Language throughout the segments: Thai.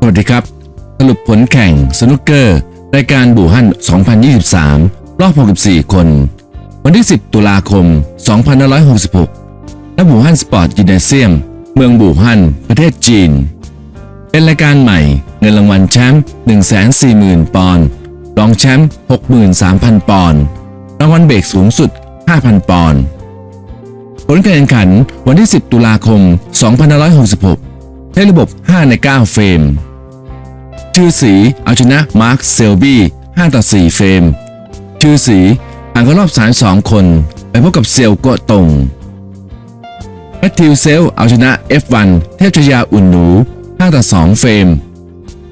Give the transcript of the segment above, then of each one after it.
สวัสดีครับ สรุปผลแข่งสนุกเกอร์ รายการบูฮั่น 2023 รอบ 64 คน วันที่ 10 ตุลาคม 2566ณบูฮั่นสปอร์ตยินเนเซียม เมืองบูฮั่น ประเทศจีน เป็นรายการใหม่ เงินรางวัลแชมป์ 140,000 ปอนด์ รองแชมป์ 63,000 ปอนด์ รางวัลเบรกสูงสุด 5,000 ปอนด์ ผลการแข่งขันวันที่ 10 ตุลาคม 2566ใช้ระบบ 5 ใน 9 เฟรม ชื่อสีเอาชนะมาร์คเซลบี้5ต่อ4เฟรม ชื่อสีผ่านเข้ารอบ3 2คน ไปพบกับเซลโกตงแมทธิวเซลเอาชนะ F1 เทพชยาอุ่นหนู5ต่อ2เฟรม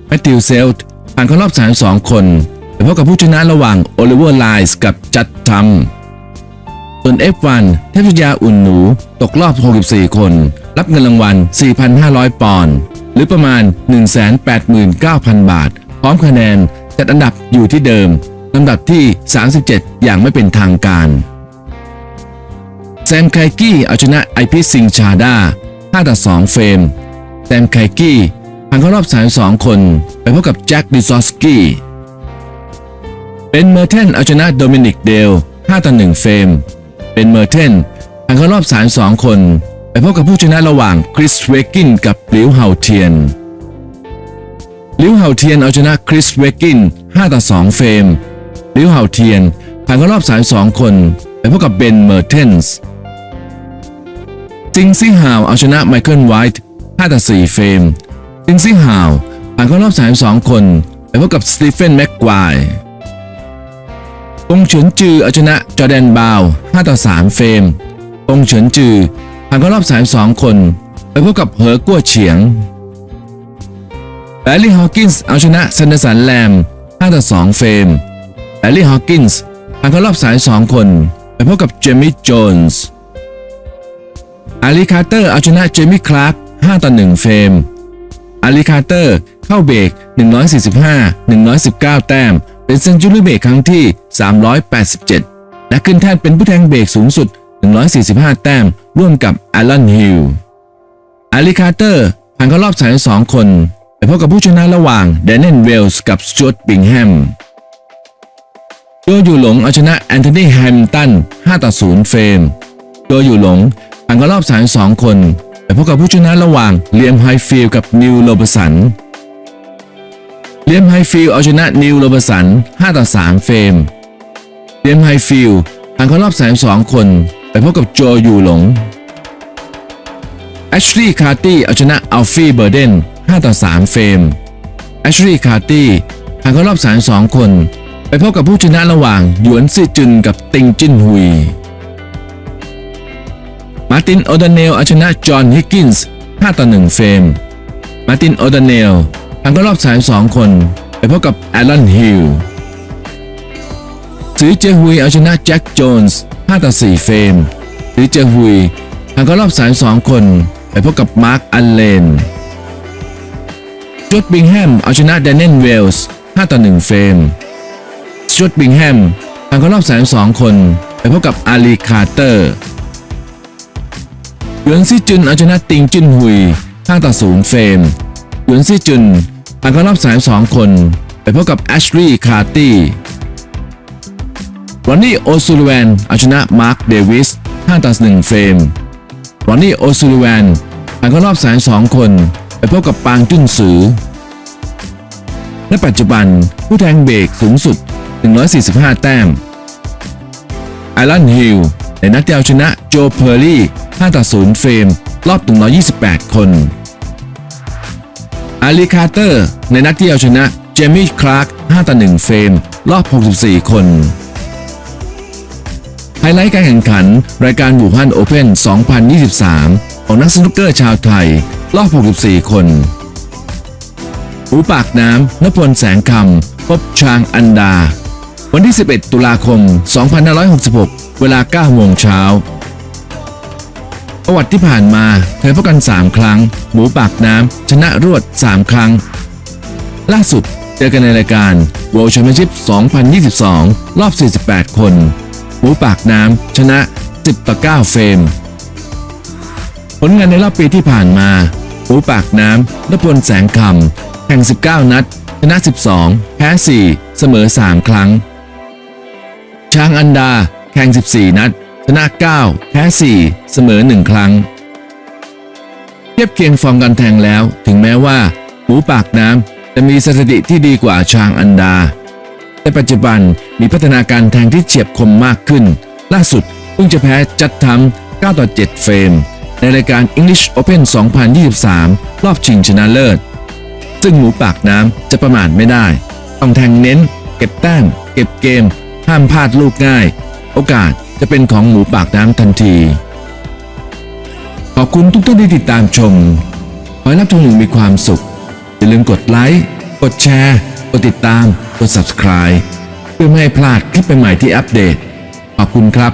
แมทธิวเซลผ่านเข้ารอบ3 2คนไปพบกับผู้ชนะระหว่างโอลิเวอร์ไลส์กับจัดทัมส่วน F1 เทพชยาอุ่นหนูตกรอบ 64 คน รับเงินรางวัล 4,500 ปอนด์ หรือประมาณ 189,000 บาท พร้อมคะแนนจัดอันดับอยู่ที่เดิมลำดับที่ 37 อย่างไม่เป็นทางการ แซมไคกี้เอาชนะไอพิซิงชาดา5ต่อ2เฟรม แซมไคกี้ผ่านเข้ารอบ 32 คน ไปพบกับแจ็คดิซอสกี้เป็นเมอร์เทนเอาชนะโดมินิกเดล5ต่อ1เฟรม เป็นเมอร์เทนผ่านเข้ารอบ 32 คน ไปพบกับผู้ชนะระหว่างคริสเวกินกับลิวเฮาเทียนลิวเฮาเทียนเอาชนะคริสเวกิน 5 ต่อ 2 เฟรมลิวเฮาเทียนผ่านเข้ารอบ32คน ไปพบกับเบนเมอร์เทนส์ซิงซี่ฮาวเอาชนะไมเคิลไวท์ 5 ต่อ 4 เฟรมซิงซี่ฮาวผ่านเข้ารอบ32คน ไปพบกับสตีเฟนแม็กควายกงเฉินจือเอาชนะจอแดนบาว 5 ต่อ 3 เฟรมกงเฉินจือ ผ่านเข้ารอบ 32 คน ไปพบกับเหอกั้วเฉียงแบลลี่ฮอว์กินส์เอาชนะเซนเดอร์สันแลม5ต่อ2เฟรมแบลลี่ฮอว์กินส์ผ่านเข้ารอบ 32 คน ไปพบกับเจมี่โจนส์อาลีคาร์เตอร์เอาชนะเจมี่คลาร์ก5ต่อ1เฟรมอาลีคาร์เตอร์เข้าเบรก 145 119 แต้ม เป็นเซนจูรี่เบรกครั้งที่ 387 และขึ้นแท่นเป็นผู้แทงเบรกสูงสุด 145 แต้ม ร่วมกับอ l ล n นฮิลอาลีคาร์เตอร์ผ่านเข้ารอบ32คนไปพบกับผู้ชนะระหว่างเดนเนนเวลส์กับสจวตบิงแฮมโจอยู่หลงเอาชนะแอนโทนีแฮมตัน 5 ต่อ 0 เฟรมโจอยู่หลงผ่านเข้ารอบ32คนไปพบกับผู้ชนะระหว่างเลียมไฮฟิลกับนิวโรบสันเลียมไฮฟิลเอาชนะนิวโรบสัน 5 ต่อ 3 เฟรมเลียมไฮฟิลผ่านเข้ารอบ32คน พบกับโจอยู่หลงแอชลีย์คาร์ตี้เอาชนะอัลฟี่เบอร์เดน5ต่อ3เฟรมแอชลีย์คาร์ตี้ผ่านเข้ารอบ32คน ไปพบกับผู้ชนะระหว่างหยวนซี่จุนกับติงจินฮุย มาร์ตินโอดาเนลเอาชนะจอห์นฮิกกินส์5ต่อ1เฟรม มาร์ตินโอดาเนลผ่านเข้ารอบ32คน ไปพบกับแอลลอนฮิล ซือเจฮุยเอาชนะแจ็คโจนส์5ต่อ4เฟรมซือเจฮุยผ่านเข้ารอบ 32 คน ไปพบกับมาร์คอันเลนจอดบิงแฮมเอาชนะแดนเนนเวลส์5ต่อ1เฟรมจอดบิงแฮมผ่านเข้ารอบ 32 คน ไปพบกับอาลีคาร์เตอร์หยวนซี่จุนเอาชนะติงจุนฮุย5ต่อ0เฟรมหยวนซี่จุนผ่านเข้ารอบ 32 คน ไปพบกับแอชลีย์คาร์ตี้ รอนนี่โอซูลแวนเอาชนะมาร์คเดวิส5ต่อ1เฟรมรอนนี่โอซูลแวนผ่านเข้ารอบ32คน ไปพบกับปางจุนซือและปัจจุบันผู้แทงเบรกสูงสุด 145 แต้มไอรอนฮิลในนัดที่เอาชนะโจเพอร์รี่5ต่อ0เฟรม รอบ128 คนอาลีคาร์เตอร์ในนัดที่เอาชนะเจมี่คลาร์ก5ต่อ1เฟรม รอบ 64 คน ไฮไลท์การแข่งขัน รายการบูฮันโอเพน2023 ของนักสนุกเกอร์ชาวไทย รอบ 64 คนหูปากน้ำนพลแสงคำพบชางอันดา วันที่ 11 ตุลาคม 2566 เวลา 9 โมงเช้าประวัติที่ผ่านมาเคยพบกัน 3 ครั้ง หมูปากน้ำชนะรวด 3 ครั้ง ล่าสุดเจอกันในรายการ World Championship 2022 รอบ 48 คน มูปากน้ำชนะ 10 ต่อ 9 เฟรม ผลงานในรอบปีที่ผ่านมาหมูปากน้ำนพลแสงคำแข่ง 19 นัด ชนะ 12 แพ้ 4 เสมอ 3 ครั้ง ช้างอันดา แข่ง 14 นัด ชนะ 9 แพ้ 4 เสมอ 1 ครั้ง เทียบเคียงฟอร์มการแทงแล้ว ถึงแม้ว่า หมูปากน้ำจะมีสถิติที่ดีกว่าช้างอันดา แต่ปัจจุบันมีพัฒนาการแทงที่เฉียบคมมากขึ้น ล่าสุดเพิ่งจะแพ้จัดทำ9ต่อ7เฟรม ในรายการ English Open 2023 รอบชิงชนะเลิศ ซึ่งหมูปากน้ำจะประมาทไม่ได้ ต้องแทงเน้น เก็บแต้ม เก็บเกม ห้ามพลาดลูกง่าย โอกาสจะเป็นของหมูปากน้ำทันที ขอบคุณทุกท่านที่ติดตามชม ขอให้รับชมอย่างมีความสุขอย่าลืมกดไลค์ กดแชร์ ดติดตาม กด subscribe เพื่อไม่ให้พลาดคลิปใหม่ๆที่อัปเดต ขอบคุณครับ